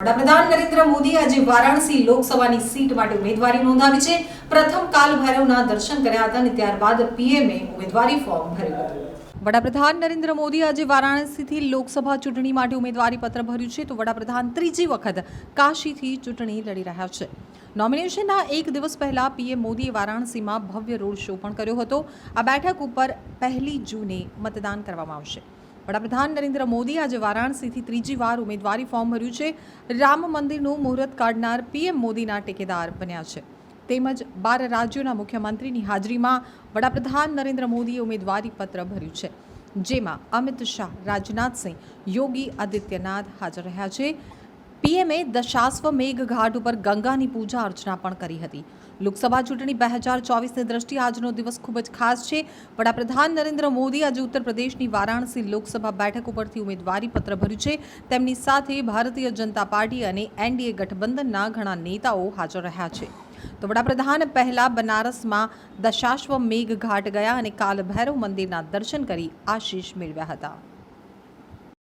વડાપ્રધાન નરેન્દ્ર મોદી આજે વારાણસી લોકસભાની સીટ માટે ઉમેદવારી નોંધાવી છે. પ્રથમ કાલ ભૈરવના દર્શન કર્યા હતા અને ત્યારબાદ પીએમએ ઉમેદવારી ફોર્મ ભર્યું હતું. વડાપ્રધાન નરેન્દ્ર મોદી આજે વારાણસીથી લોકસભા ચૂંટણી માટે ઉમેદવારીપત્ર ભર્યું છે. તો વડાપ્રધાન ત્રીજી વખત કાશીથી ચૂંટણી લડી રહ્યા છે. નોમિનેશનના એક દિવસ પહેલા પીએમ મોદીએ વારાણસીમાં ભવ્ય રોડ શો પણ કર્યો હતો. આ બેઠક ઉપર પહેલી જૂને મતદાન કરવામાં આવશે. વડાપ્રધાન નરેન્દ્ર મોદી આજે વારાણસીથી ત્રીજી વાર ઉમેદવારી ફોર્મ ભર્યું છે. રામ મંદિરનું મુહૂર્ત કાઢનાર પીએમ મોદીના ટેકેદાર બન્યા છે. તેમજ બાર રાજ્યોના મુખ્યમંત્રીની હાજરીમાં વડાપ્રધાન નરેન્દ્ર મોદીએ ઉમેદવારી પત્ર ભર્યું છે. જેમાં અમિત શાહ, રાજનાથસિંહ, યોગી આદિત્યનાથ હાજર રહ્યા છે. પીએમએ દશાશ્વ મેઘ ઘાટ ઉપર ગંગાની પૂજા અર્ચના પણ કરી હતી. લોકસભા ચૂંટણી બે હજાર ચોવીસની દ્રષ્ટિએ આજનો દિવસ ખૂબ જ ખાસ છે. વડાપ્રધાન નરેન્દ્ર મોદી આજે ઉત્તર પ્રદેશની વારાણસી લોકસભા બેઠક ઉપરથી ઉમેદવારી પત્ર ભર્યું છે. તેમની સાથે ભારતીય જનતા પાર્ટી અને એનડીએ ગઠબંધનના ઘણા નેતાઓ હાજર રહ્યા છે. તો વડાપ્રધાન પહેલા બનારસમાં દશાશ્વ મેઘ ઘાટ ગયા અને કાલ ભૈરવ મંદિરના દર્શન કરી આશીષ મેળવ્યા હતા.